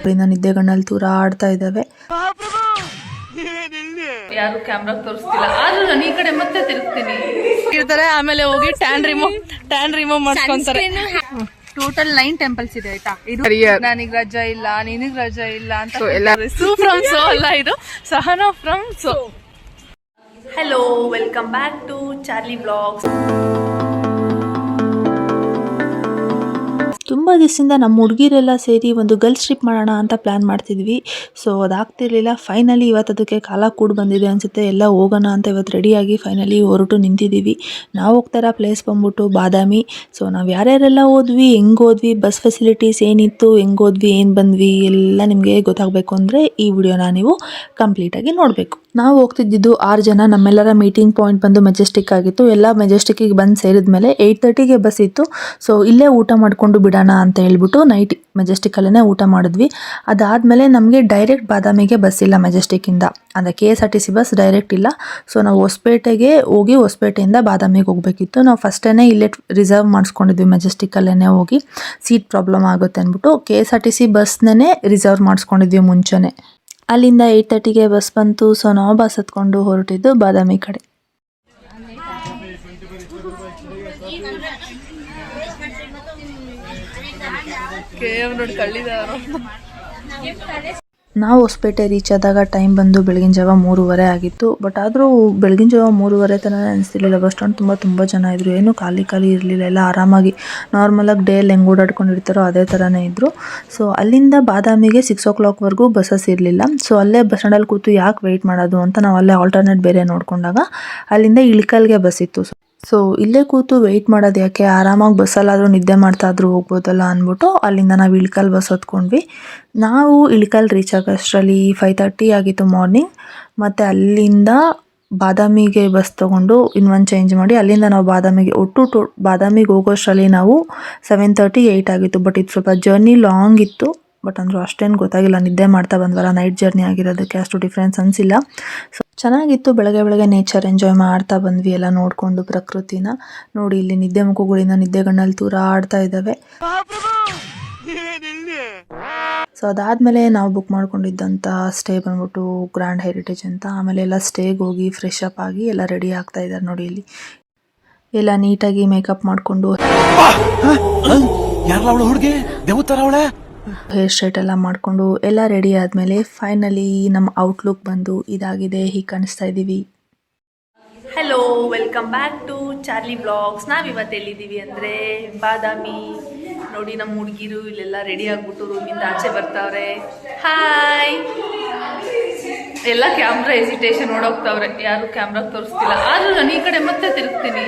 ಅವರಿಂದ ನಿದ್ದೆಗಣ್ಣಲ್ಲಿ ತೂರಾಡ್ತಾ ಇದ್ದಾವೆ. ಯಾರು ಕ್ಯಾಮ್ರಾ ತೋರಿಸ್ತಿಲ್ಲ. ಆದ್ರೂ ನಾನು ಈ ಕಡೆ ಮತ್ತೆ ತಿರುಗ್ತೀನಿ. ಇರ್ತಾರೆ ಆಮೇಲೆ ಹೋಗಿ ಟ್ಯಾನ್ ರಿಮೂವ್ ಟ್ಯಾನ್ ರಿಮೂವ್ ಮಾಡ್ಕೊಂತಾರೆ ಟೋಟಲ್ ನೈನ್ ಟೆಂಪಲ್ಸ್ ಇದೆ ಆಯ್ತಾ? ಇದು ನನಗ್ ರಜಾ ಇಲ್ಲ ನಿನಗ್ ರಜಾ ಇಲ್ಲ ಅಂತ ಸೂ ಫ್ರಮ್ ಸೋ ಅಲ್ಲ ಇದು. Sahana from so hello welcome back to Charlie blogs ತುಂಬ ದಿವಸದಿಂದ ನಮ್ಮ ಹುಡುಗಿರೆಲ್ಲ ಸೇರಿ ಒಂದು ಗರ್ಲ್ಸ್ ಟ್ರಿಪ್ ಮಾಡೋಣ ಅಂತ ಪ್ಲ್ಯಾನ್ ಮಾಡ್ತಿದ್ವಿ. ಸೊ ಅದಾಗ್ತಿರ್ಲಿಲ್ಲ. ಫೈನಲಿ ಇವತ್ತು ಅದಕ್ಕೆ ಕಾಲ ಕೂಡ ಬಂದಿದೆ ಅನಿಸುತ್ತೆ. ಎಲ್ಲ ಹೋಗೋಣ ಅಂತ ಇವತ್ತು ರೆಡಿಯಾಗಿ ಫೈನಲಿ ಹೊರಟು ನಿಂತಿದ್ದೀವಿ ನಾವು ಹೋಗ್ತಾರ ಪ್ಲೇಸ್ ಬಂದ್ಬಿಟ್ಟು ಬಾದಾಮಿ. ಸೊ ನಾವು ಯಾರ್ಯಾರೆಲ್ಲ ಹೋದ್ವಿ, ಹೆಂಗೆ ಹೋದ್ವಿ ಬಸ್ ಫೆಸಿಲಿಟೀಸ್ ಏನಿತ್ತು, ಹೆಂಗೆ ಹೋದ್ವಿ, ಏನು ಬಂದ್ವಿ, ಎಲ್ಲ ನಿಮಗೆ ಗೊತ್ತಾಗಬೇಕು ಅಂದರೆ ಈ ವಿಡಿಯೋನ ನೀವು ಕಂಪ್ಲೀಟಾಗಿ ನೋಡಬೇಕು. ನಾವು ಹೋಗ್ತಿದ್ದಿದ್ದು ಆರು ಜನ, ನಮ್ಮೆಲ್ಲರ ಮೀಟಿಂಗ್ ಪಾಯಿಂಟ್ ಬಂದು ಮೆಜೆಸ್ಟಿಕ್ ಆಗಿತ್ತು. ಎಲ್ಲ ಮೆಜೆಸ್ಟಿಕ್ಕಿಗೆ ಬಂದು ಸೇರಿದ ಮೇಲೆ ಏಯ್ಟ್ ತರ್ಟಿಗೆ ಬಸ್ ಇತ್ತು. ಸೊ ಇಲ್ಲೇ ಊಟ ಮಾಡಿಕೊಂಡು ಬಿಡೋಣ ಅಂತ ಹೇಳ್ಬಿಟ್ಟು ನೈಟ್ ಮೆಜೆಸ್ಟಿಕಲ್ಲೇ ಊಟ ಮಾಡಿದ್ವಿ. ಅದಾದಮೇಲೆ ನಮಗೆ ಡೈರೆಕ್ಟ್ ಬಾದಾಮಿಗೆ ಬಸ್ ಇಲ್ಲ ಮೆಜೆಸ್ಟಿಕ್ಕಿಂದ ಅಂದರೆ K S R T C bus direct ಇಲ್ಲ. ಸೊ ನಾವು ಹೊಸಪೇಟೆಗೆ ಹೋಗಿ ಹೊಸಪೇಟೆಯಿಂದ ಬಾದಾಮಿಗೆ ಹೋಗಬೇಕಿತ್ತು. ನಾವು ಫಸ್ಟೇ ಇಲ್ಲೇ ರಿಸರ್ವ್ ಮಾಡಿಸ್ಕೊಂಡಿದ್ವಿ ಮೆಜೆಸ್ಟಿಕಲ್ಲೇ ಹೋಗಿ. ಸೀಟ್ ಪ್ರಾಬ್ಲಮ್ ಆಗುತ್ತೆ ಅಂದ್ಬಿಟ್ಟು K S R T C ಬಸ್ನೇ reserve ಮಾಡಿಸ್ಕೊಂಡಿದ್ವಿ ಮುಂಚೆನೇ. ಅಲ್ಲಿಂದ ಏಯ್ಟ್ ತರ್ಟಿಗೆ ಬಸ್ ಬಂತು. ಸೊ ನಾವು ಬಸ್ ಹತ್ಕೊಂಡು ಹೊರಟಿದ್ದು ಬಾದಾಮಿ ಕಡೆ. ನಾವು ಹೊಸಪೇಟೆ ರೀಚ್ ಆದಾಗ ಟೈಮ್ ಬಂದು ಬೆಳಗಿನ ಜಾವ ಮೂರುವರೆ ಆಗಿತ್ತು. ಬಟ್ ಆದರೂ ಬೆಳಗಿನ ಜಾವ ಮೂರುವರೆ ಥರ ಅನಿಸ್ತಿರ್ಲಿಲ್ಲ ಬಸ್ ಸ್ಟ್ಯಾಂಡ್ ತುಂಬ ತುಂಬ ಜನ ಇದ್ದರು ಏನು ಖಾಲಿ ಖಾಲಿ ಇರಲಿಲ್ಲ. ಎಲ್ಲ ಆರಾಮಾಗಿ ನಾರ್ಮಲಾಗಿ ಡೇ ಹೆಂಗೆ ಓಡಾಡ್ಕೊಂಡಿರ್ತಾರೋ ಅದೇ ಥರನೇ ಇದ್ದರು ಸೊ ಅಲ್ಲಿಂದ ಬಾದಾಮಿಗೆ ಸಿಕ್ಸ್ ಓ ಕ್ಲಾಕ್ವರೆಗೂ ಬಸ್ಸಸ್ ಇರಲಿಲ್ಲ. ಸೊ ಅಲ್ಲೇ ಬಸ್ ಸ್ಟ್ಯಾಂಡಲ್ಲಿ ಕೂತು ಯಾಕೆ ವೆಯ್ಟ್ ಮಾಡೋದು ಅಂತ ನಾವು ಅಲ್ಲೇ ಆಲ್ಟರ್ನೇಟ್ ಬೇರೆ ನೋಡಿಕೊಂಡಾಗ ಅಲ್ಲಿಂದ ಇಳಿಕಲ್ಗೆ ಬಸ್ ಇತ್ತು. ಸೊ ಇಲ್ಲೇ ಕೂತು ವೆಯ್ಟ್ ಮಾಡೋದು ಯಾಕೆ? ಆರಾಮಾಗಿ ಬಸ್ಸಲ್ಲಾದರೂ ನಿದ್ದೆ ಮಾಡ್ತಾ ಆದರೂ ಹೋಗ್ಬೋದಲ್ಲ ಅಂದ್ಬಿಟ್ಟು ಅಲ್ಲಿಂದ ನಾವು ಇಳ್ಕಲ್ ಬಸ್ ಹೊತ್ಕೊಂಡ್ವಿ. ನಾವು ಇಳ್ಕಲ್ ರೀಚ್ ಆಗೋಷ್ಟರಲ್ಲಿ ಫೈವ್ ತರ್ಟಿ ಆಗಿತ್ತು ಮಾರ್ನಿಂಗ್ ಮತ್ತು ಅಲ್ಲಿಂದ ಬಾದಾಮಿಗೆ ಬಸ್ ತೊಗೊಂಡು ಇನ್ನೊಂದು ಚೇಂಜ್ ಮಾಡಿ ಅಲ್ಲಿಂದ ನಾವು ಬಾದಾಮಿಗೆ, ಒಟ್ಟು ಟೋ, ಬಾದಾಮಿಗೆ ಹೋಗೋಷ್ಟರಲ್ಲಿ ನಾವು ಸೆವೆನ್ ತರ್ಟಿ ಏಯ್ಟ್ ಆಗಿತ್ತು. ಬಟ್ ಇದು ಸ್ವಲ್ಪ ಜರ್ನಿ ಲಾಂಗ್ ಇತ್ತು. ಬಟ್ ಅಂದರೂ ಅಷ್ಟೇನು ಗೊತ್ತಾಗಿಲ್ಲ. ನಿದ್ದೆ ಮಾಡ್ತಾ ಬಂದ್ವಲ್ಲ ನೈಟ್ ಜರ್ನಿ ಆಗಿರೋದಕ್ಕೆ ಅಷ್ಟು ಡಿಫ್ರೆನ್ಸ್ ಅನಿಸಿಲ್ಲ. ಸೊ ಚೆನ್ನಾಗಿತ್ತು. ಬೆಳಗ್ಗೆ ಬೆಳಗ್ಗೆ ನೇಚರ್ ಎಂಜಾಯ್ ಮಾಡ್ತಾ ಬಂದ್ವಿ ಎಲ್ಲ ನೋಡಿಕೊಂಡು ಪ್ರಕೃತಿನ. ನೋಡಿ, ಇಲ್ಲಿ ನಿದ್ದೆ ಮುಖಗಳಿಂದ ನಿದ್ದೆಗಳನ್ನಲ್ಲಿ ತೂರ ಆಡ್ತಾ ಇದ್ದಾವೆ ಸೊ ಅದಾದಮೇಲೆ ನಾವು ಬುಕ್ ಮಾಡ್ಕೊಂಡಿದ್ದಂಥ ಸ್ಟೇ ಬಂದ್ಬಿಟ್ಟು ಗ್ರ್ಯಾಂಡ್ ಹೆರಿಟೇಜ್ ಅಂತ. ಆಮೇಲೆ ಎಲ್ಲ ಸ್ಟೇಗೆ ಹೋಗಿ ಫ್ರೆಶ್ ಅಪ್ ಆಗಿ ಎಲ್ಲ ರೆಡಿ ಆಗ್ತಾ ಇದ್ದಾರೆ ನೋಡಿ ಇಲ್ಲಿ. ಎಲ್ಲ ನೀಟಾಗಿ ಮೇಕಪ್ ಮಾಡಿಕೊಂಡು ಹೇರ್ ಸ್ಟ್ರೈಟ್ ಎಲ್ಲ ಮಾಡಿಕೊಂಡು ಎಲ್ಲ ರೆಡಿ ಆದಮೇಲೆ ಫೈನಲಿ ನಮ್ಮ ಔಟ್ಲುಕ್ ಬಂದು ಇದಾಗಿದೆ, ಹೀಗೆ ಕಾಣಿಸ್ತಾ ಇದ್ದೀವಿ. Hello welcome back to Charlie blogs ನಾವು ಇವತ್ತು ಎಲ್ಲಿದ್ದೀವಿ ಅಂದರೆ ಬಾದಾಮಿ. ನೋಡಿ ನಮ್ಮ ಹುಡುಗಿರು ಇಲ್ಲೆಲ್ಲ ರೆಡಿ ಆಗಿಬಿಟ್ಟು ರೂಮಿಂದ ಆಚೆ ಬರ್ತಾವ್ರೆ. ಹಾಯ್ ಎಲ್ಲ ಕ್ಯಾಮ್ರಾ ಎಸಿಟೇಷನ್ ನೋಡೋಗ್ತಾವ್ರೆ ಯಾರು ಕ್ಯಾಮ್ರಾ ತೋರಿಸ್ತಿಲ್ಲ. ಆದರೂ ನಾನು ಈ ಕಡೆ ಮತ್ತೆ ತಿರುಗ್ತೀನಿ.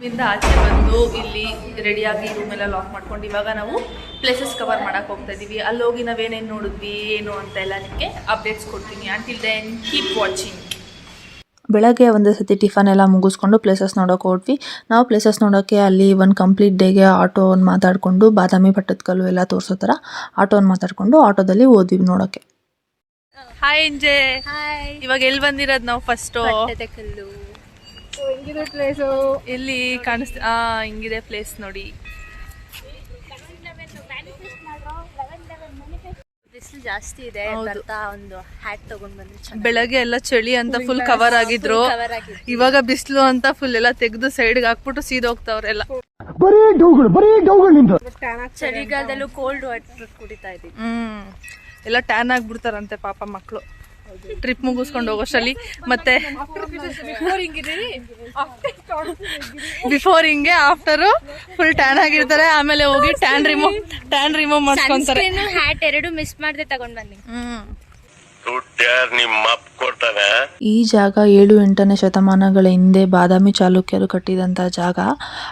ರೂಮಿಂದ ಆಚೆ ಬಂದು ಇಲ್ಲಿ ರೆಡಿಯಾಗಿ ರೂಮ್ ಎಲ್ಲ ಲಾಕ್ ಮಾಡ್ಕೊಂಡು ಇವಾಗ ನಾವು ಪ್ಲೇಸಸ್ ಕವರ್ ಮಾಡಕ್ ಹೋಗ್ತಾ ಇದೀವಿ. ಅಲ್ಲಿ ಹೋಗಿ ನಾವೇನೇನು ನೋಡಿದ್ವಿ ಏನು ಅಂತ ಎಲ್ಲ ನಿಮಗೆ ಅಪ್ಡೇಟ್ಸ್ ಕೊಡ್ತೀನಿ. ಅಂಟಿಲ್ ದೆನ್ ಕೀಪ್ ವಾಚಿಂಗ್ ಬೆಳಗ್ಗೆ ಒಂದು ಸತಿ ಟಿಫನ್ ಎಲ್ಲ ಮುಗಿಸ್ಕೊಂಡು ಪ್ಲೇಸಸ್ ನೋಡೋಕೆ ಹೊರಟ್ವಿ ನಾವು ಪ್ಲೇಸಸ್ ನೋಡೋಕ್ಕೆ ಅಲ್ಲಿ ಒಂದು ಕಂಪ್ಲೀಟ್ ಡೇಗೆ ಆಟೋವನ್ನು ಮಾತಾಡಿಕೊಂಡು ಬಾದಾಮಿ ಪಟ್ಟದಕಲ್ಲು ಎಲ್ಲ ತೋರಿಸೋ ಥರ ಆಟೋವನ್ನು ಮಾತಾಡಿಕೊಂಡು ಆಟೋದಲ್ಲಿ ಓದ್ವಿ ನೋಡೋಕ್ಕೆ ಹಾಯ್ ಎಂಜೆ ಇವಾಗ ಎಲ್ಲಿ ಬಂದಿರೋದು ನಾವು ಫಸ್ಟ್ ಎಲ್ಲಿ ಕಾಣಿಸ್ತ ಆ ಹಿಂಗಿದೆ ಪ್ಲೇಸ್ ನೋಡಿ. ಬಿಸಿಲು ಜಾಸ್ತಿ ಇದೆ ಹೌದು. ಬರ್ತಾ ಒಂದು ಹ್ಯಾಟ್ ತಗೊಂಡ್ ಬಂದ್ರೆ ಚೆನ್ನಾಗಿ ಬೆಳಗ್ಗೆ ಎಲ್ಲ ಚಳಿ ಅಂತ ಫುಲ್ ಕವರ್ ಆಗಿದ್ರು. ಇವಾಗ ಬಿಸಿಲು ಅಂತ ಫುಲ್ ಎಲ್ಲ ತೆಗೆದು ಸೈಡ್ಗೆ ಹಾಕ್ಬಿಟ್ಟು ಸೀದೋಗ್ತಾವ್ರೆಲ್ಲ ಚಳಿಗಾಲದಲ್ಲೂ ಕೋಲ್ಡ್ ವಾಟರ್ ಕುಡಿತಾ ಇದ್ದೀವಿ. ಹ್ಮ್. ಎಲ್ಲ ಟ್ಯಾನ್ ಆಗ್ಬಿಡ್ತಾರಂತೆ ಪಾಪ ಮಕ್ಕಳು ಟ್ರಿಪ್ ಮುಗಿಸ್ಕೊಂಡು ಹೋಗೋಷ್ಟರಲ್ಲಿ ಮತ್ತೆ ಬಿಫೋರ್ ಹಿಂಗೆ ಆಫ್ಟರ್ ಫುಲ್ ಟ್ಯಾನ್ ಆಗಿರ್ತಾರೆ. ಆಮೇಲೆ ಹೋಗಿ ಟ್ಯಾನ್ ರಿಮೂವ್ ಟ್ಯಾನ್ ರಿಮೂವ್ ಮಾಡ್ಕೊಂತಾರೆ ಹ್ಯಾಟ್ ಎರಡು ಮಿಸ್ ಮಾಡದೆ ತಗೊಂಡ್ ಬನ್ನಿ ಹ್ಮ್. ಈ ಜಾಗ ಏಳು ಎಂಟನೇ ಶತಮಾನಗಳ ಹಿಂದೆ ಬಾದಾಮಿ ಚಾಲುಕ್ಯರು ಕಟ್ಟಿದಂತ ಜಾಗ.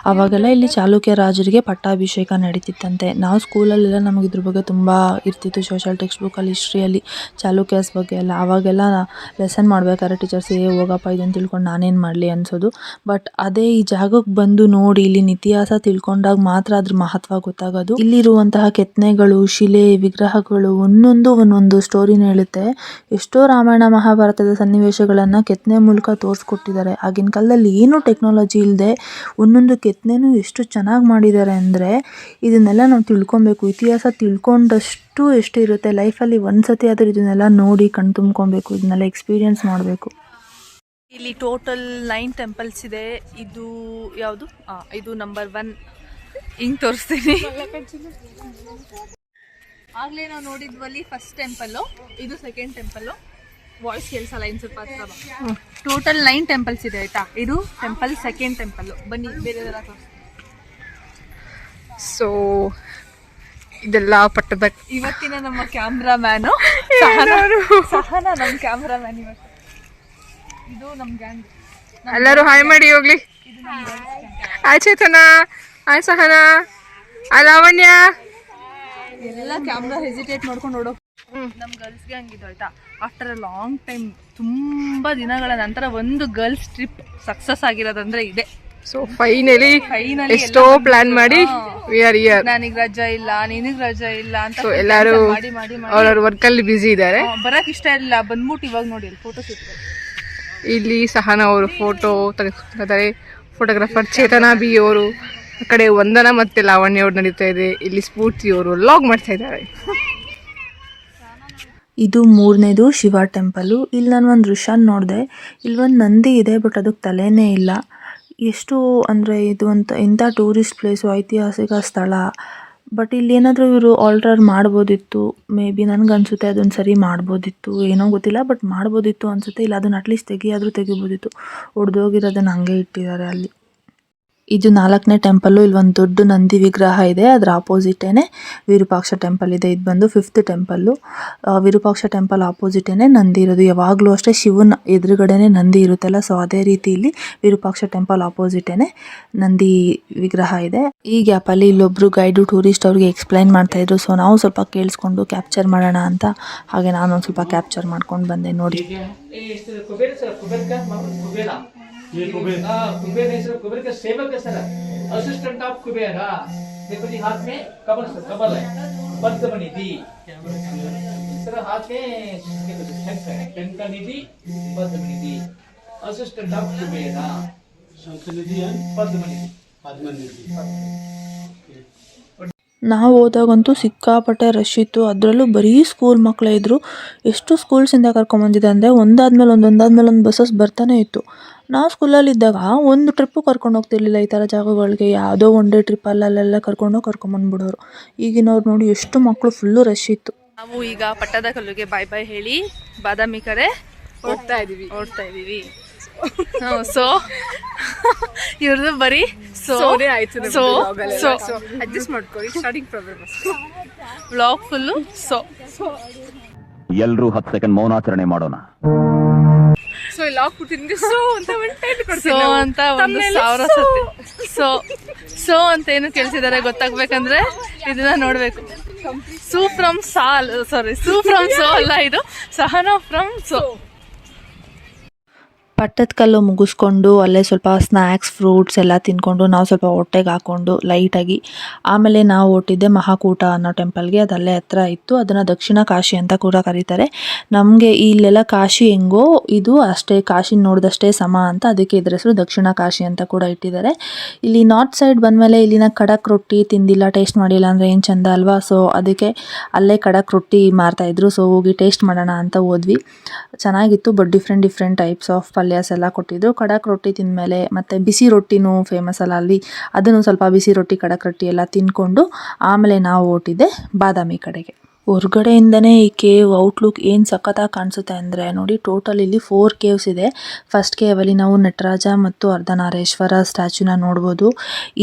ಅವಾಗೆಲ್ಲ ಇಲ್ಲಿ ಚಾಲುಕ್ಯ ರಾಜರಿಗೆ ಪಟ್ಟಾಭಿಷೇಕ ನಡೀತಿತ್ತಂತೆ. ನಾವು ಸ್ಕೂಲಲ್ಲೆಲ್ಲ ನಮಗೆ ಇದ್ರ ಬಗ್ಗೆ ತುಂಬ ಇರ್ತಿತ್ತು. ಸೋಷಿಯಲ್ ಟೆಕ್ಸ್ಟ್ ಬುಕ್ ಅಲ್ಲಿ ಹಿಸ್ಟ್ರಿಯಲ್ಲಿ ಚಾಲುಕ್ಯಸ್ ಬಗ್ಗೆ ಎಲ್ಲ. ಅವಾಗೆಲ್ಲ ಲೆಸನ್ ಮಾಡ್ಬೇಕಾದ್ರೆ ಟೀಚರ್ಸ್ ಏ, ಹೋಗಪ್ಪ ಇದನ್ನು ತಿಳ್ಕೊಂಡು ನಾನೇನು ಮಾಡಲಿ? ಅನ್ಸೋದು. ಬಟ್ ಅದೇ ಈ ಜಾಗಕ್ಕೆ ಬಂದು ನೋಡಿ ಇಲ್ಲಿ ಇತಿಹಾಸ ತಿಳ್ಕೊಂಡಾಗ ಮಾತ್ರ ಅದ್ರ ಮಹತ್ವ ಗೊತ್ತಾಗೋದು. ಇಲ್ಲಿರುವಂತಹ ಕೆತ್ತನೆಗಳು, ಶಿಲೆ, ವಿಗ್ರಹಗಳು, ಒಂದೊಂದು ಒಂದೊಂದು ಸ್ಟೋರಿನ ಹೇಳುತ್ತೆ. ಎಷ್ಟೋ ರಾಮಾಯಣ ಮಹಾಭಾರತದ ಸನ್ನಿವೇಶಗಳನ್ನು ಕೆತ್ತನೆ ಮೂಲಕ ತೋರಿಸ್ಕೊಟ್ಟಿದ್ದಾರೆ. ಆಗಿನ ಕಾಲದಲ್ಲಿ ಏನೂ ಟೆಕ್ನಾಲಜಿ ಇಲ್ಲದೆ ಒಂದೊಂದು ಕೆತ್ತನೆನೂ ಎಷ್ಟು ಚೆನ್ನಾಗಿ ಮಾಡಿದ್ದಾರೆ ಅಂದರೆ ಇದನ್ನೆಲ್ಲ ನಾವು ತಿಳ್ಕೊಬೇಕು. ಇತಿಹಾಸ ತಿಳ್ಕೊಂಡಷ್ಟು ಎಷ್ಟು ಇರುತ್ತೆ ಲೈಫಲ್ಲಿ ಒಂದು ಸತಿ ಆದರೂ ಇದನ್ನೆಲ್ಲ ನೋಡಿ ಕಣ್ ತುಂಬ್ಕೊಬೇಕು, ಇದನ್ನೆಲ್ಲ ಎಕ್ಸ್ಪೀರಿಯನ್ಸ್ ಮಾಡಬೇಕು. ಇಲ್ಲಿ ಟೋಟಲ್ ನೈನ್ ಟೆಂಪಲ್ಸ್ ಇದೆ. ಇದು ಯಾವುದು? ಇದು ನಂಬರ್ ಒನ್ ಹಿಂಗೆ ತೋರಿಸ್ತೀನಿ. ಆಗ್ಲೇ ನಾವು ನೋಡಿದ್ವಲ್ಲಿ ಫಸ್ಟ್ ಟೆಂಪಲ್ಲು ಇದು ಸೆಕೆಂಡ್ ಟೆಂಪಲ್ಲು ವಾಯ್ಸ್ ಕೇಳಿಸಲ್ಲ ಇನ್ ಸ್ವಲ್ಪ ಹತ್ರ ಟೋಟಲ್ ನೈನ್ ಟೆಂಪಲ್ಸ್ ಇದೆ ಆಯ್ತಾ? ಇದು ಟೆಂಪಲ್ ಸೆಕೆಂಡ್ ಟೆಂಪಲ್ಲು ಬನ್ನಿ ಬೇರೆ ಸೊ ಇದೆಲ್ಲ ಪಟ್ಟದ ಇವತ್ತಿನ ನಮ್ಮ ಕ್ಯಾಮ್ರಾ ಮ್ಯಾನು ಸಹನ ನಮ್ಮ ಕ್ಯಾಮ್ರಾ ಮ್ಯಾನ್ ಇವತ್ತು. ಇದು ನಮ್ಮ ಗ್ಯಾಂಗ್ ಎಲ್ಲರೂ ಹಾಯ್ ಮಾಡಿ ಹೋಗ್ಲಿ. ಇದು ಚೇತನ. ಆಯ್ ಸಹನಾ. ಹಾಯ್ ಲಾವಣ್ಯ. ಎಲ್ಲ ಕ್ಯಾಮ್ರಾ ಹೆಸಿಟೇಟ್ ಮಾಡ್ಕೊಂಡು ನೋಡೋ. ನಮ್ಮ ಗರ್ಲ್ಸ್ಗೆ ಹಂಗಿದ್ದು ಆಯ್ತಾ? ಆಫ್ಟರ್ ಅ ಲಾಂಗ್ ಟೈಮ್ ತುಂಬಾ ದಿನಗಳ ನಂತರ ಒಂದು ಗರ್ಲ್ಸ್ ಟ್ರಿಪ್ ಸಕ್ಸಸ್ ಆಗಿರೋದಂದ್ರೆ ಇದೆ. ಸೊ ಫೈನಲಿ ಫೈನಲಿ ಎಷ್ಟೋ ಪ್ಲಾನ್ ಮಾಡಿ ವಿ ಆರ್ ಇಯರ್ ನನಗ್ ರಜಾ ಇಲ್ಲ ನಿನಗ್ ರಜಾ ಇಲ್ಲ ಅಂತ ಸೊ ಎಲ್ಲರೂ ಮಾಡಿ ಮಾಡಿ ಮಾಡಿ ಅವ್ರವ್ರ ವರ್ಕಲ್ಲಿ ಬ್ಯುಸಿ ಇದ್ದಾರೆ. ಬರಕ್ ಇಷ್ಟ ಇಲ್ಲ. ಬಂದ್ಬಿಟ್ಟು ಇವಾಗ ನೋಡಿ ಅಲ್ಲಿ ಫೋಟೋ ಶೂಟ್ ಇಲ್ಲಿ ಸಹನ ಅವರು ಫೋಟೋ ತೆಗೆದುಕೊಳ್ತಾರೆ ಫೋಟೋಗ್ರಾಫರ್ ಚೇತನಾ ಬಿ ಅವರು. ಆ ಕಡೆ ವಂದನ ಮತ್ತೆ ಲಾವಣ್ಯ ಅವ್ರು ನಡೀತಾ ಇದೆ. ಇಲ್ಲಿ ಸ್ಫೂರ್ತಿ ಅವರು ಲಾಗ್ ಮಾಡ್ತಾ ಇದ್ದಾರೆ. ಇದು ಮೂರನೇದು ಶಿವ ಟೆಂಪಲ್ಲು ಇಲ್ಲಿ ನಾನು ಒಂದು ದೃಶ್ಯ ನೋಡಿದೆ. ಇಲ್ಲಿ ಒಂದು ನಂದಿ ಇದೆ, ಬಟ್ ಅದಕ್ಕೆ ತಲೆನೇ ಇಲ್ಲ. ಎಷ್ಟು ಅಂದರೆ ಇದು ಅಂತ, ಇಂಥ ಟೂರಿಸ್ಟ್ ಪ್ಲೇಸು ಐತಿಹಾಸಿಕ ಸ್ಥಳ. ಬಟ್ ಇಲ್ಲಿ ಏನಾದರೂ ಇವರು ಆಲ್ಟರ್ ಮಾಡ್ಬೋದಿತ್ತು. ಮೇ ಬಿ ನನಗನ್ಸುತ್ತೆ ಅದೊಂದು ಸರಿ ಮಾಡ್ಬೋದಿತ್ತು. ಏನೋ ಗೊತ್ತಿಲ್ಲ, ಬಟ್ ಮಾಡ್ಬೋದಿತ್ತು ಅನಿಸುತ್ತೆ. ಇಲ್ಲ, ಅದನ್ನು ಅಟ್ಲೀಸ್ಟ್ ತೆಗಿಯಾದರೂ ತೆಗಿಬೋದಿತ್ತು. ಒಡೆದೋಗಿರೋದನ್ನ ಹಂಗೆ ಇಟ್ಟಿದ್ದಾರೆ ಅಲ್ಲಿ. ಇದು ನಾಲ್ಕನೇ ಟೆಂಪಲ್ ಇಲ್ಲಿ ಒಂದು ದೊಡ್ಡ ನಂದಿ ವಿಗ್ರಹ ಇದೆ, ಅದರ ಆಪೋಸಿಟೇನೆ ವಿರೂಪಾಕ್ಷ ಟೆಂಪಲ್ ಇದೆ, ಇದು ಬಂದು ಫಿಫ್ತ್ ಟೆಂಪಲ್ ವಿರೂಪಾಕ್ಷ ಟೆಂಪಲ್ ಆಪೋಸಿಟೇನೆ ನಂದಿ ಇರೋದು, ಯಾವಾಗಲೂ ಅಷ್ಟೇ ಶಿವನ ಎದುರುಗಡೆನೆ ನಂದಿ ಇರುತ್ತಲ್ಲ ಸೊ ಅದೇ ರೀತಿ ಇಲ್ಲಿ ವಿರೂಪಾಕ್ಷ ಟೆಂಪಲ್ ಆಪೋಸಿಟೇನೆ ನಂದಿ ವಿಗ್ರಹ ಇದೆ. ಈ ಗ್ಯಾಪಲ್ಲಿ ಇಲ್ಲೊಬ್ರು ಗೈಡು ಟೂರಿಸ್ಟ್ ಅವ್ರಿಗೆ ಎಕ್ಸ್ಪ್ಲೈನ್ ಮಾಡ್ತಾ ಇದ್ರು ಸೊ ನಾವು ಸ್ವಲ್ಪ ಕೇಳಿಸ್ಕೊಂಡು ಕ್ಯಾಪ್ಚರ್ ಮಾಡೋಣ ಅಂತ. ಹಾಗೆ ನಾನು ಒಂದು ಸ್ವಲ್ಪ ಕ್ಯಾಪ್ಚರ್ ಮಾಡ್ಕೊಂಡು ಬಂದೆ ನೋಡಿ. ಕುಬೇರ ಸರ್ ಕುಬೇರ का मामूल कुबेरा ये कुबेर हाँ कुबेर नहीं सर कुबेर का सेवक है सर असिस्टेंट ऑफ कुबेर हाँ देखो जी हाथ में कमल सर कमल है पद्मनि दी सर हाथ में देखो जी शंख है शंख का निधि पद्मनि दी असिस्टेंट ऑफ कुबेर हाँ शंख निधि पद्मनि ನಾವು ಹೋದಾಗಂತೂ ಸಿಕ್ಕಾಪಟ್ಟೆ ರಶ್ ಇತ್ತು ಅದರಲ್ಲೂ ಬರೀ ಸ್ಕೂಲ್ ಮಕ್ಕಳೇ ಇದ್ದರು ಎಷ್ಟು ಸ್ಕೂಲ್ಸಿಂದ ಕರ್ಕೊಂಬಂದಿದ್ದೆ ಅಂದರೆ ಒಂದಾದ್ಮೇಲೆ ಒಂದು ಒಂದಾದ್ಮೇಲೆ ಒಂದು ಬಸ್ಸಸ್ ಬರ್ತಾನೆ ಇತ್ತು ನಾವು ಸ್ಕೂಲಲ್ಲಿದ್ದಾಗ ಒಂದು ಟ್ರಿಪ್ಪು ಕರ್ಕೊಂಡು ಹೋಗ್ತಿರ್ಲಿಲ್ಲ ಈ ಥರ ಜಾಗಗಳಿಗೆ. ಯಾವುದೋ ಒನ್ ಡೇ ಟ್ರಿಪ್ ಅಲ್ಲೆಲ್ಲ ಕರ್ಕೊಂಡೋಗಿ ಕರ್ಕೊಂಬಂದ್ಬಿಡೋರು ಈಗಿನವ್ರು ನೋಡಿ ಎಷ್ಟು ಮಕ್ಕಳು ಫುಲ್ಲು ರಶ್ ಇತ್ತು. ನಾವು ಈಗ ಪಟ್ಟದ ಕಲ್ಲುಗೆ ಬಾಯ್ ಬಾಯ್ ಹೇಳಿ ಬಾದಾಮಿ ಕಡೆ ಹೋಗ್ತಾ ಇದೀವಿ. ಓಡ್ತಾ ಇದೀವಿ. ಸೊ ಇವ್ರದ್ದು ಬರೀ ಸೊ ಸೋನೆ ಆಯ್ತು ಸೊ ಸೊ ಅಡ್ಜಸ್ಟ್ ಮಾಡ್ಕೊಳ್ಳಿ starting problem blog full so ಎಲ್ಲರೂ ಹತ್ತು ಸೆಕೆಂಡ್ ಮೌನಾಚರಣೆ ಮಾಡೋಣ. ಸೊ ಇಲ್ಲಿ ಹಾಕ್ಬಿಟ್ಟಿದ್ವಿ ಸೊ ಅಂತ ಒಂದು ಟೈಟ್ ಕೊಡ್ತೀನಿ ಅಂತ ಒಂದು ಸಾವಿರ ಸತಿ. ಸೊ ಸೊ ಅಂತ ಏನು ಕೇಳಿಸಿದ್ದಾರೆ ಗೊತ್ತಾಗ್ಬೇಕಂದ್ರೆ ಇದನ್ನ ನೋಡ್ಬೇಕು. ಸೂ ಫ್ರಮ್ ಸಾಲ್ ಸಾರಿ ಸೂ ಫ್ರಮ್ ಸೋ ಅಲ್ಲ ಇದು. ಸಹನ ಫ್ರಮ್ ಸೊ ಪಟ್ಟದ ಕಲ್ಲು ಮುಗಿಸ್ಕೊಂಡು ಅಲ್ಲೇ ಸ್ವಲ್ಪ ಸ್ನ್ಯಾಕ್ಸ್ ಫ್ರೂಟ್ಸ್ ಎಲ್ಲ ತಿನ್ಕೊಂಡು ನಾವು ಸ್ವಲ್ಪ ಹೊಟ್ಟೆಗೆ ಹಾಕ್ಕೊಂಡು ಲೈಟಾಗಿ ಆಮೇಲೆ ನಾವು ಹೊಟ್ಟಿದ್ದೆ ಮಹಾಕೂಟ ಅನ್ನೋ ಟೆಂಪಲ್ಗೆ ಅದು ಅಲ್ಲೇ ಹತ್ರ ಇತ್ತು. ಅದನ್ನು ದಕ್ಷಿಣ ಕಾಶಿ ಅಂತ ಕೂಡ ಕರೀತಾರೆ. ನಮಗೆ ಇಲ್ಲೆಲ್ಲ ಕಾಶಿ ಹೆಂಗೋ ಇದು ಅಷ್ಟೇ ಕಾಶಿ ನೋಡಿದಷ್ಟೇ ಸಮ ಅಂತ ಅದಕ್ಕೆ ಇದ್ರ ಹೆಸರು ದಕ್ಷಿಣ ಕಾಶಿ ಅಂತ ಕೂಡ ಇಟ್ಟಿದ್ದಾರೆ. ಇಲ್ಲಿ ನಾರ್ತ್ ಸೈಡ್ ಬಂದಮೇಲೆ ಇಲ್ಲಿನ ಖಡಕ್ ರೊಟ್ಟಿ ತಿಂದಿಲ್ಲ, ಟೇಸ್ಟ್ ಮಾಡಿಲ್ಲ ಅಂದರೆ ಏನು ಚಂದ ಅಲ್ವಾ? ಸೊ ಅದಕ್ಕೆ ಅಲ್ಲೇ ಖಡಕ್ ರೊಟ್ಟಿ ಮಾರ್ತಾಯಿದ್ರು ಸೊ ಹೋಗಿ ಟೇಸ್ಟ್ ಮಾಡೋಣ ಅಂತ ಹೋದ್ವಿ. ಚೆನ್ನಾಗಿತ್ತು but different different types of ಪಲ್ಯಸ್ ಎಲ್ಲ ಕೊಟ್ಟಿದ್ರು. ಖಡಕ್ ರೊಟ್ಟಿ ತಿಂದಮೇಲೆ ಮತ್ತು ಬಿಸಿ ರೊಟ್ಟಿನೂ ಫೇಮಸ್ ಅಲ್ಲ ಅಲ್ಲಿ. ಅದನ್ನು ಸ್ವಲ್ಪ ಬಿಸಿ ರೊಟ್ಟಿ ಖಡಕ್ ರೊಟ್ಟಿ ಎಲ್ಲ ತಿಂದ್ಕೊಂಡು ಆಮೇಲೆ ನಾವು ಹೊರಟಿದ್ದೆ ಬಾದಾಮಿ ಕಡೆಗೆ. ಹೊರಗಡೆಯಿಂದನೇ ಈ ಕೇವ್ ಔಟ್ಲುಕ್ ಏನ್ ಸಖತ್ತಾಗಿ ಕಾಣಿಸುತ್ತೆ ಅಂದ್ರೆ ನೋಡಿ ಟೋಟಲ್ ಇಲ್ಲಿ ಫೋರ್ ಕೇವ್ಸ್ ಇದೆ. ಫಸ್ಟ್ ಕೇವಲ್ಲಿ ನಾವು ನಟರಾಜ ಮತ್ತು ಅರ್ಧನಾರೇಶ್ವರ ಸ್ಟ್ಯಾಚುನ ನೋಡಬಹುದು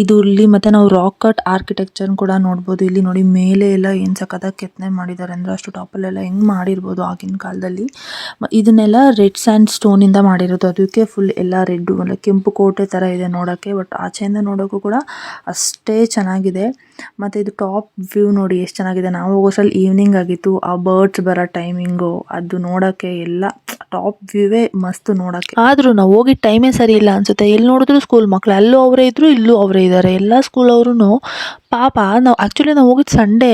ಇದು ಇಲ್ಲಿ ಮತ್ತೆ ನಾವು ರಾಕ್ ಕಟ್ ಆರ್ಕಿಟೆಕ್ಚರ್ ಕೂಡ ನೋಡಬಹುದು ಇಲ್ಲಿ ನೋಡಿ ಮೇಲೆ ಎಲ್ಲ ಏನ್ ಸಖತ್ತಾಗಿ ಕೆತ್ತನೆ ಮಾಡಿದ್ದಾರೆ ಅಂದ್ರೆ ಅಷ್ಟು ಟಾಪ್ ಟಾಪಲ್ಲೆಲ್ಲ ಹೆಂಗ್ ಮಾಡಿರ್ಬೋದು ಆಗಿನ ಕಾಲದಲ್ಲಿ. ಇದನ್ನೆಲ್ಲ ರೆಡ್ ಸ್ಯಾಂಡ್ ಸ್ಟೋನ್ ಇಂದ ಮಾಡಿರೋದು. ಅದಕ್ಕೆ ಫುಲ್ ಎಲ್ಲ ರೆಡ್ ಕೆಂಪು ಕೋಟೆ ತರ ಇದೆ ನೋಡಕ್ಕೆ. ಬಟ್ ಆಚೆಯಿಂದ ನೋಡೋಕ್ಕೂ ಕೂಡ ಅಷ್ಟೇ ಚೆನ್ನಾಗಿದೆ. ಮತ್ತೆ ಇದು ಟಾಪ್ ವ್ಯೂ ನೋಡಿ, ಎಷ್ಟು ಚೆನ್ನಾಗಿದೆ. ನಾವು ಹೋಗೋಷ್ಟ್ರಲ್ಲಿ ಈವ್ನಿಂಗ್ ಆಗಿತ್ತು, ಆ ಬರ್ಡ್ಸ್ ಬರೋ ಟೈಮಿಂಗು ಅದು ನೋಡೋಕ್ಕೆ ಎಲ್ಲ ಟಾಪ್ ವ್ಯೂವೇ ಮಸ್ತ್ ನೋಡೋಕ್ಕೆ ಆದರೂ ನಾವು ಹೋಗಿ ಟೈಮೇ ಸರಿ ಇಲ್ಲ ಅನ್ಸುತ್ತೆ. ಎಲ್ಲಿ ನೋಡಿದ್ರು ಸ್ಕೂಲ್ ಮಕ್ಕಳು ಅಲ್ಲೂ ಅವರೇ ಇದ್ರು, ಇಲ್ಲೂ ಅವರೇ ಇದ್ದಾರೆ ಎಲ್ಲ ಸ್ಕೂಲ್ ಅವ್ರೂ ಪಾಪ, ನಾವು ಆ್ಯಕ್ಚುಲಿ ನಾವು ಹೋಗಿದ್ದು ಸಂಡೇ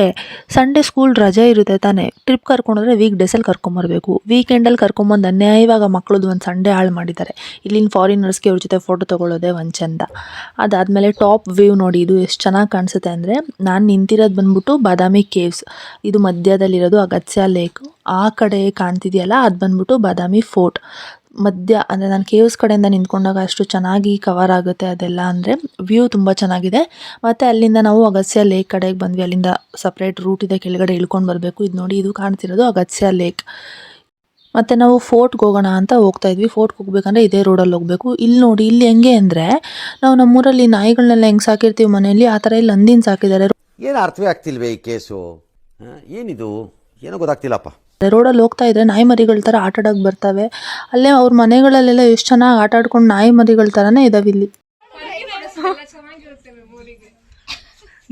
ಸಂಡೇ ಸ್ಕೂಲ್ ರಜೆ ಇರುತ್ತೆ ತಾನೇ. ಟ್ರಿಪ್ ಕರ್ಕೊಂಡೋದ್ರೆ ವೀಕ್ ಡೇಸಲ್ಲಿ ಕರ್ಕೊಂಬರ್ಬೇಕು. ವೀಕೆಂಡಲ್ಲಿ ಕರ್ಕೊಂಬಂದು ಅನ್ಯಾಯವಾಗ ಮಕ್ಳದ್ದು ಒಂದು ಸಂಡೇ ಹಾಳು ಮಾಡಿದ್ದಾರೆ ಇಲ್ಲಿನ ಫಾರಿನರ್ಸ್ಗೆ ಅವ್ರ ಜೊತೆ ಫೋಟೋ ತೊಗೊಳ್ಳೋದೇ ಒಂದು ಚೆಂದ ಅದಾದಮೇಲೆ ಟಾಪ್ ವ್ಯೂ ನೋಡಿ, ಇದು ಎಷ್ಟು ಚೆನ್ನಾಗಿ ಕಾಣಿಸುತ್ತೆ ಅಂದರೆ, ನಾನು ನಿಂತಿರೋದು ಬಂದ್ಬಿಟ್ಟು ಬಾದಾಮಿ ಕೇವ್ಸ್ ಇದು ಮಧ್ಯದಲ್ಲಿರೋದು ಅಗತ್ಯ ಲೇಕ್ ಆ ಕಡೆ ಕಾಣ್ತಿದೆಯಲ್ಲ, ಅದು ಬಂದ್ಬಿಟ್ಟು ಬಾದಾಮಿ ಫೋರ್ಟ್ ಮಧ್ಯ, ಅಂದರೆ ನಾನು ಕೇವ್ಸ್ ಕಡೆಯಿಂದ ನಿಂತ್ಕೊಂಡಾಗ ಅಷ್ಟು ಚೆನ್ನಾಗಿ ಕವರ್ ಆಗುತ್ತೆ ಅದೆಲ್ಲ ಅಂದರೆ ವ್ಯೂ ತುಂಬ ಚೆನ್ನಾಗಿದೆ. ಮತ್ತು ಅಲ್ಲಿಂದ ನಾವು ಅಗಸ್ಯ ಲೇಕ್ ಕಡೆಗೆ ಬಂದ್ವಿ. ಅಲ್ಲಿಂದ ಸಪ್ರೇಟ್ ರೂಟ್ ಇದೆ, ಕೆಳಗಡೆ ಇಳ್ಕೊಂಡು ಬರಬೇಕು. ಇದು ನೋಡಿ ಇದು ಕಾಣ್ತಿರೋದು ಅಗಸ್ಯ ಲೇಕ್ ಮತ್ತು ನಾವು ಫೋರ್ಟ್ಗೆ ಹೋಗೋಣ ಅಂತ ಹೋಗ್ತಾ ಇದ್ವಿ. ಫೋರ್ಟ್ಗೆ ಹೋಗ್ಬೇಕಂದ್ರೆ ಇದೇ ರೋಡಲ್ಲಿ ಹೋಗಬೇಕು. ಇಲ್ಲಿ ನೋಡಿ ಇಲ್ಲಿ ಹೆಂಗೆ ಅಂದರೆ ನಾವು ನಮ್ಮೂರಲ್ಲಿ ನಾಯಿಗಳನ್ನೆಲ್ಲ ಹೆಂಗೆ ಸಾಕಿರ್ತೀವಿ ಮನೆಯಲ್ಲಿ, ಆ ಥರ ಇಲ್ಲಿ ಅಂದಿನ ಸಾಕಿದ್ದಾರೆ ಏನು ಅರ್ಥವೇ ಆಗ್ತಿಲ್ವೇ ಈ ಕೇಸು ಏನಿದು? ಏನೋ ಗೊತ್ತಾಗ್ತಿಲ್ಲಪ್ಪ. ರೋಡಲ್ಲಿ ಹೋಗ್ತಾ ಇದ್ರೆ ನಾಯಿ ಮರಿಗಳ ತರ ಆಟ ಆಡೋಕೆ ಬರ್ತವೆ. ಅಲ್ಲೇ ಅವ್ರ ಮನೆಗಳಲ್ಲೆಲ್ಲ ಎಷ್ಟು ಚೆನ್ನಾಗಿ ಆಟ ಆಡ್ಕೊಂಡು ನಾಯಿ ಮರಿಗಳ ಥರನೇ ಇದಾವೆ ಇಲ್ಲಿ.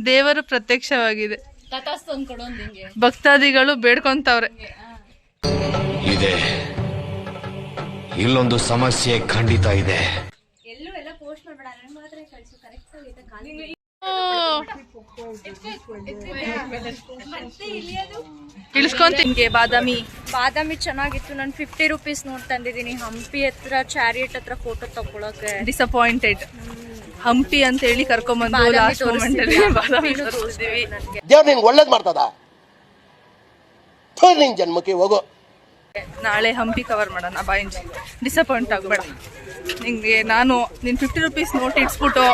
ದೇವರು ಪ್ರತ್ಯಕ್ಷವಾಗಿದೆ. ಭಕ್ತಾದಿಗಳು ಬೇಡ್ಕೊಂತವ್ರೆ. ಇದೆ. ಇಲ್ಲೊಂದು ಸಮಸ್ಯೆ ಖಂಡಿತ ಇದೆ. ಇಳಿಸ್ಕೊಂತಿನ್ಗೆ ಬಾದಾಮಿ. ಬಾದಾಮಿ ಚೆನ್ನಾಗಿತ್ತು. ನಾನು ಫಿಫ್ಟಿ ರುಪೀಸ್ ನೋಟ್ ತಂದಿದ್ದೀನಿ. ಹಂಪಿ ಹತ್ರ ಚಾರಿಯಟ್ ಹತ್ರ ಫೋಟೋ ತಗೊಳಕ್ಕೆ. ಡಿಸಪಾಯಿಂಟೆಡ್ ಹಂಪಿ ಅಂತ ಹೇಳಿ ಕರ್ಕೊಂಬಂದು ಲಾಸ್ಟ್ ಮೂಮೆಂಟ್ ಅಲ್ಲಿ. ಬಾದಾಮಿ ತೋರಿಸ್ತೀವಿ ದೇವ್ರು ನಿಂಗೆ ಒಳ್ಳೇದು ಮಾಡ್ತದ? ನಿನ್ ಜನ್ಮಕ್ಕೆ ಹೋಗು. ನಾಳೆ ಹಂಪಿ ಕವರ್ ಮಾಡೋಣ. ಬಾಯಿಂಜಿ ಡಿಸಪಾಯಿಂಟ್ ಆಗಬೇಡ. ನಿಂಗೆ ನಾನು ನಿನ್ ಫಿಫ್ಟಿ ರುಪೀಸ್ ನೋಟ್ ಇಡ್ಸ್ಬಿಟ್ಟು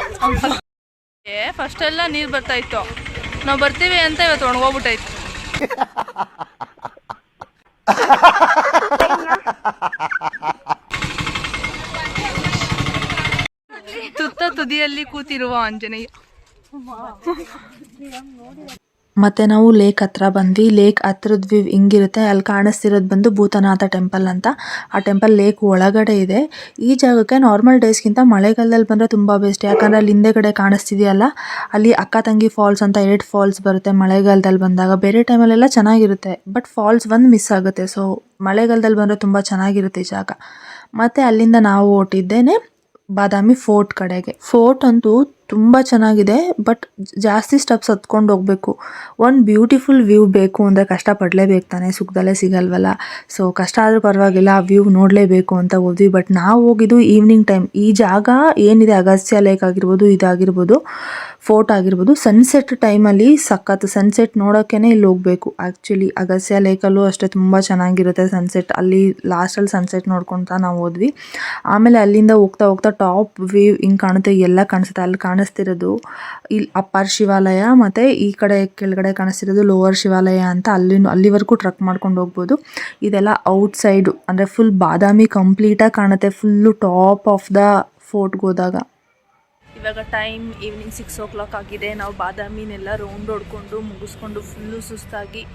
ಫಸ್ಟ್ ಎಲ್ಲ ನೀರು ಬರ್ತಾ ಇತ್ತು. ನಾವು ಬರ್ತೀವಿ ಅಂತ ಇವತ್ತು ಒಣಗೋಗ್ಬಿಟ್ಟಾಯ್ತು ತುತ್ತ ತುದಿಯಲ್ಲಿ ಕೂತಿರುವ ಆಂಜನೇಯ. ಮತ್ತು ನಾವು ಲೇಕ್ ಹತ್ರ ಬಂದ್ವಿ. ಲೇಕ್ ಹತ್ರದ ವ್ಯೂ ಹಿಂಗಿರುತ್ತೆ. ಅಲ್ಲಿ ಕಾಣಿಸ್ತಿರೋದು ಬಂದು ಭೂತನಾಥ ಟೆಂಪಲ್ ಅಂತ. ಆ ಟೆಂಪಲ್ ಲೇಕ್ ಒಳಗಡೆ ಇದೆ. ಈ ಜಾಗಕ್ಕೆ ನಾರ್ಮಲ್ ಡೇಸ್ಗಿಂತ ಮಳೆಗಾಲದಲ್ಲಿ ಬಂದರೆ ತುಂಬ ಬೆಸ್ಟ್. ಯಾಕಂದರೆ ಅಲ್ಲಿ ಹಿಂದೆಗಡೆ ಕಾಣಿಸ್ತಿದೆಯಲ್ಲ, ಅಲ್ಲಿ ಅಕ್ಕ ತಂಗಿ ಫಾಲ್ಸ್ ಅಂತ ಎರಡು ಫಾಲ್ಸ್ ಬರುತ್ತೆ ಮಳೆಗಾಲದಲ್ಲಿ ಬಂದಾಗ. ಬೇರೆ ಟೈಮಲ್ಲೆಲ್ಲ ಚೆನ್ನಾಗಿರುತ್ತೆ, ಬಟ್ ಫಾಲ್ಸ್ ಒಂದು ಮಿಸ್ ಆಗುತ್ತೆ. ಸೊ, ಮಳೆಗಾಲದಲ್ಲಿ ಬಂದರೆ ತುಂಬ ಚೆನ್ನಾಗಿರುತ್ತೆ ಈ ಜಾಗ. ಮತ್ತು ಅಲ್ಲಿಂದ ನಾವು ಹೊಟ್ಟಿದ್ದೇನೆ ಬಾದಾಮಿ ಫೋರ್ಟ್ ಕಡೆಗೆ. ಫೋರ್ಟ್ ಅಂತೂ ತುಂಬ ಚೆನ್ನಾಗಿದೆ ಬಟ್ ಜಾಸ್ತಿ ಸ್ಟೆಪ್ಸ್ ಹತ್ಕೊಂಡು ಹೋಗಬೇಕು. ಒಂದು ಬ್ಯೂಟಿಫುಲ್ ವ್ಯೂ ಬೇಕು ಅಂದರೆ ಕಷ್ಟಪಡಲೇಬೇಕು ತಾನೇ, ಸುಖದಲ್ಲೇ ಸಿಗಲ್ವಲ್ಲ. ಸೊ ಕಷ್ಟ ಆದರೂ ಪರವಾಗಿಲ್ಲ, ಆ ವ್ಯೂ ನೋಡಲೇಬೇಕು ಅಂತ ಹೋದ್ವಿ. ಬಟ್ ನಾವು ಹೋಗಿದ್ದು ಈವ್ನಿಂಗ್ ಟೈಮ್ ಈ ಜಾಗ ಏನಿದೆ ಅಗಸ್ಯ ಲೇಕ್ ಆಗಿರ್ಬೋದು, ಇದಾಗಿರ್ಬೋದು. ಫೋರ್ಟ್ ಆಗಿರ್ಬೋದು. ಸನ್ಸೆಟ್ ಟೈಮಲ್ಲಿ ಸಖತ್ ಸನ್ಸೆಟ್ ನೋಡೋಕ್ಕೇ ಇಲ್ಲಿ ಹೋಗಬೇಕು. ಆ್ಯಕ್ಚುಲಿ ಅಗಸ್ಯ ಲೇಕಲ್ಲೂ ಅಷ್ಟೇ ತುಂಬ ಚೆನ್ನಾಗಿರುತ್ತೆ ಸನ್ಸೆಟ್ ಅಲ್ಲಿ ಲಾಸ್ಟಲ್ಲಿ ಸನ್ಸೆಟ್ ನೋಡ್ಕೊತಾ ನಾವು ಹೋದ್ವಿ. ಆಮೇಲೆ ಅಲ್ಲಿಂದ ಹೋಗ್ತಾ ಹೋಗ್ತಾ ಟಾಪ್ ವ್ಯೂ ಹಿಂಗೆ ಕಾಣುತ್ತೆ, ಎಲ್ಲ ಕಾಣಿಸುತ್ತೆ. ಅಲ್ಲಿ ಕಾಣಿಸ್ತಿರೋದು ಇಲ್ಲಿ ಅಪ್ಪರ್ ಶಿವಾಲಯ ಮತ್ತು ಈ ಕಡೆ ಕೆಳಗಡೆ ಕಾಣಿಸ್ತಿರೋದು ಲೋವರ್ ಶಿವಾಲಯ ಅಂತ ಅಲ್ಲಿ ಅಲ್ಲಿವರೆಗೂ ಟ್ರಕ್ ಮಾಡ್ಕೊಂಡು ಹೋಗ್ಬೋದು. ಇದೆಲ್ಲ ಔಟ್ ಸೈಡು ಅಂದರೆ ಫುಲ್ ಬಾದಾಮಿ ಕಂಪ್ಲೀಟಾಗಿ ಕಾಣುತ್ತೆ. ಫುಲ್ಲು ಟಾಪ್ ಆಫ್ ದ ಫೋರ್ಟ್ಗೆ ಹೋದಾಗ. ಇವಾಗ ಟೈಮ್ ಈವ್ನಿಂಗ್ ಸಿಕ್ಸ್ ಓ ಕ್ಲಾಕ್ ಆಗಿದೆ. ನಾವು ಬಾದಾಮಿನೆಲ್ಲ ರೌಂಡ್ ಹೊಡ್ಕೊಂಡು ಮುಗಿಸ್ಕೊಂಡು ಫುಲ್ಲು ಸುಸ್ತಾಗಿ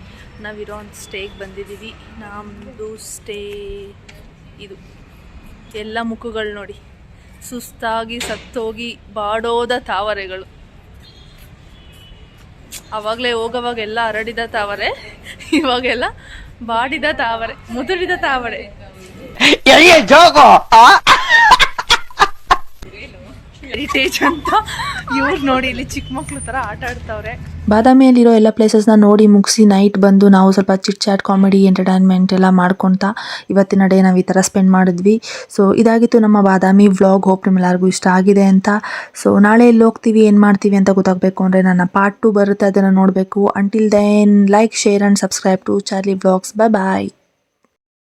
ನಾವಿರೋ ಒಂದು ಸ್ಟೇಗೆ ಬಂದಿದ್ದೀವಿ. ನಮ್ಮದು ಸ್ಟೇ ಇದು. ಎಲ್ಲ ಮುಖಗಳು ನೋಡಿ. ಸುಸ್ತಾಗಿ ಸತ್ತೋಗಿ ಬಾಡೋದ ತಾವರೆಗಳು. ಅವಾಗಲೇ ಹೋಗೋವಾಗೆಲ್ಲ ಹರಡಿದ ತಾವರೆ. ಇವಾಗೆಲ್ಲ ಬಾಡಿದ ತಾವರೆ. ಮುದುಡಿದ ತಾವರೆ. ಹೆರಿಟೇಜ್ ಅಂತ ನೋಡಿ ಇಲ್ಲಿ ಚಿಕ್ಕ ಮಕ್ಳು ಥರ ಆಟ ಆಡ್ತಾವ್ರೆ. ಬಾದಾಮಿಯಲ್ಲಿರೋ ಎಲ್ಲ ಪ್ಲೇಸಸ್ನ ನೋಡಿ ಮುಗಿಸಿ ನೈಟ್ ಬಂದು ನಾವು ಸ್ವಲ್ಪ ಚಿಟ್ ಚಾಟ್ ಕಾಮಿಡಿ ಎಂಟರ್ಟೈನ್ಮೆಂಟ್ ಎಲ್ಲ ಮಾಡ್ಕೊತಾ ಇವತ್ತಿನ ಡೇ ನಾವು ಈ ಥರ ಸ್ಪೆಂಡ್ ಮಾಡಿದ್ವಿ. ಸೊ ಇದಾಗಿತ್ತು ನಮ್ಮ ಬಾದಾಮಿ ವ್ಲಾಗ್ ಹೋಪ್ ನಿಮ್ಮೆಲ್ಲರಿಗೂ ಇಷ್ಟ ಆಗಿದೆ ಅಂತ. ಸೊ ನಾಳೆ ಎಲ್ಲಿ ಹೋಗ್ತೀವಿ, ಏನು ಮಾಡ್ತೀವಿ ಅಂತ ಗೊತ್ತಾಗಬೇಕು ಅಂದರೆ ನನ್ನ ಪಾರ್ಟ್ ಟು ಬರುತ್ತೆ, ಅದನ್ನು ನೋಡಬೇಕು. Until then like share and subscribe to Charlie vlogs bye bye